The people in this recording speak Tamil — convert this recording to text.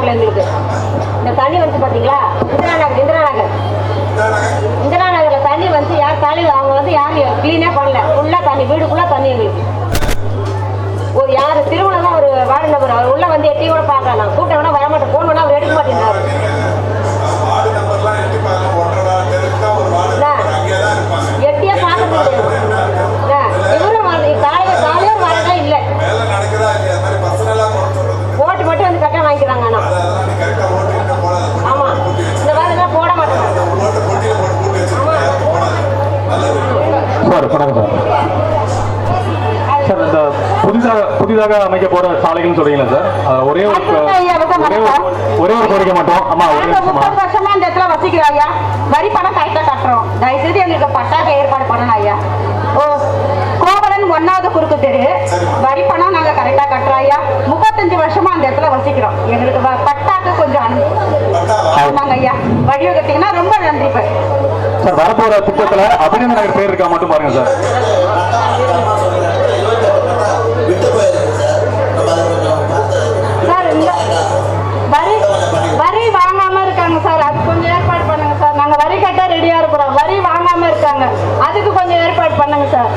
பார்க்கல எங்களுக்கு. இந்த தண்ணி வந்து பாத்தீங்களா? இந்திரா நகர் இந்திரா நகர் இந்திரா நகரில் தண்ணி வந்து யார் தண்ணி அவங்க வந்து யாரும் க்ளீனே பண்ணல. ஃபுல்லாக தண்ணி வீடுக்குள்ள தண்ணி எங்களுக்கு. வணக்கம் சார் சார் இந்த புதிதாக புதிதாக அமைக்க போற சாலைகள்னு சொல்றீங்களா சார்? ஒரே ஒரு ஒரே ஒரு ஒரே ஒரு கோரிக்கை மட்டும். ஆமா ஒரே வருஷமா இந்த இடத்துல வசிக்கிறோம் ஐயா. வரி பணம் கரெக்டாக கட்டுறோம். தயவுசெய்து எங்களுக்கு பட்டாக்க ஏற்பாடு பண்ணணும் ஐயா. ஓ கோவலன் ஒன்னாவது குறுக்கு தெரு. வரி பணம் நாங்க கரெக்டா கட்டுறோம் ஐயா. முப்பத்தஞ்சு வருஷமா அந்த இடத்துல வசிக்கிறோம். எங்களுக்கு வ- பட்டாக்கு கொஞ்சம் ஆமாங்க ஐயா. வழிவகுத்தீங்கன்னா ரொம்ப நன்றி சார் வரப்போற திட்டத்துல அபிநந்தன் நகர் பேர் இருக்கா மட்டும் பாருங்க சார். சார் இந்த வரி வரி வாங்காம இருக்காங்க சார். அது கொஞ்சம் ஏற்பாடு பண்ணுங்க சார். நாங்க வரி கட்ட ரெடியா இருக்கிறோம். வரி வாங்காம இருக்காங்க. அதுக்கு கொஞ்சம் ஏற்பாடு பண்ணுங்க சார்.